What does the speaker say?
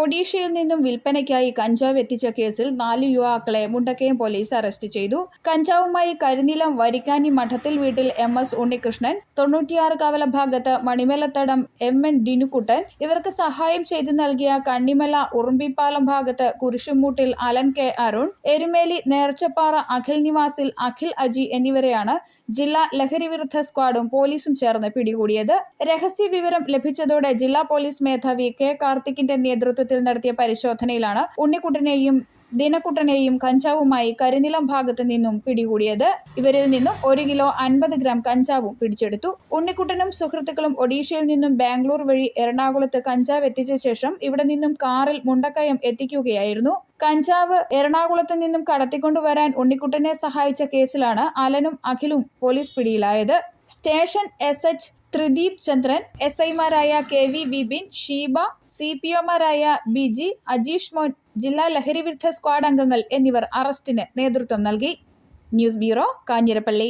ഒഡീഷയിൽ നിന്നും വിൽപ്പനയ്ക്കായി കഞ്ചാവ് എത്തിച്ച കേസിൽ നാല് യുവാക്കളെ മുണ്ടക്കയം പോലീസ് അറസ്റ്റ് ചെയ്തു. കഞ്ചാവുമായി കരിനിലം വരിക്കാനി മഠത്തിൽ വീട്ടിൽ എം എസ് ഉണ്ണികൃഷ്ണൻ തൊണ്ണൂറ്റിയാറ് കവല ഭാഗത്ത് മണിമലത്തടം എം എൻ ഡിനുക്കുട്ടൻ ഇവർക്ക് സഹായം ചെയ്തു നൽകിയ കണ്ണിമല ഉറുമ്പിപ്പാലം ഭാഗത്ത് കുരിശുമൂട്ടിൽ അലൻ കെ അരുൺ എരുമേലി നേർച്ചപ്പാറ അഖിൽ നിവാസിൽ അഖിൽ അജി എന്നിവരെയാണ് ജില്ലാ ലഹരിവിരുദ്ധ സ്ക്വാഡും പോലീസും ചേർന്ന് പിടികൂടിയത്. രഹസ്യ വിവരം ലഭിച്ചതോടെ ജില്ലാ പോലീസ് മേധാവി കെ കാർത്തിക്കിന്റെ നേതൃത്വത്തിൽ നടത്തിയ പരിശോധനയിലാണ് ഉണ്ണിക്കുട്ടനെയും ദിനക്കുട്ടനെയും കഞ്ചാവുമായി കരിനിലം ഭാഗത്ത് നിന്നും പിടികൂടിയത്. ഇവരിൽ നിന്നും ഒരു കിലോ അൻപത് ഗ്രാം കഞ്ചാവും പിടിച്ചെടുത്തു. ഉണ്ണിക്കുട്ടനും സുഹൃത്തുക്കളും ഒഡീഷയിൽ നിന്നും ബാംഗ്ലൂർ വഴി എറണാകുളത്ത് കഞ്ചാവ് എത്തിച്ച ശേഷം ഇവിടെ നിന്നും കാറിൽ മുണ്ടക്കയം എത്തിക്കുകയായിരുന്നു. കഞ്ചാവ് എറണാകുളത്ത് നിന്നും കടത്തിക്കൊണ്ടുവരാൻ ഉണ്ണിക്കുട്ടനെ സഹായിച്ച കേസിലാണ് അലനും അഖിലും പോലീസ് പിടിയിലായത്. Station S H Thrideep Chandran S ഐമാരായ K V Vipin Sheeba C P ഒമാരായ Biji Ajeesh മോൻ ജില്ലാ ലഹരിവിരുദ്ധ സ്ക്വാഡ് അംഗങ്ങൾ എന്നിവർ അറസ്റ്റിന് നേതൃത്വം നൽകി. News bureau Kanjirappally.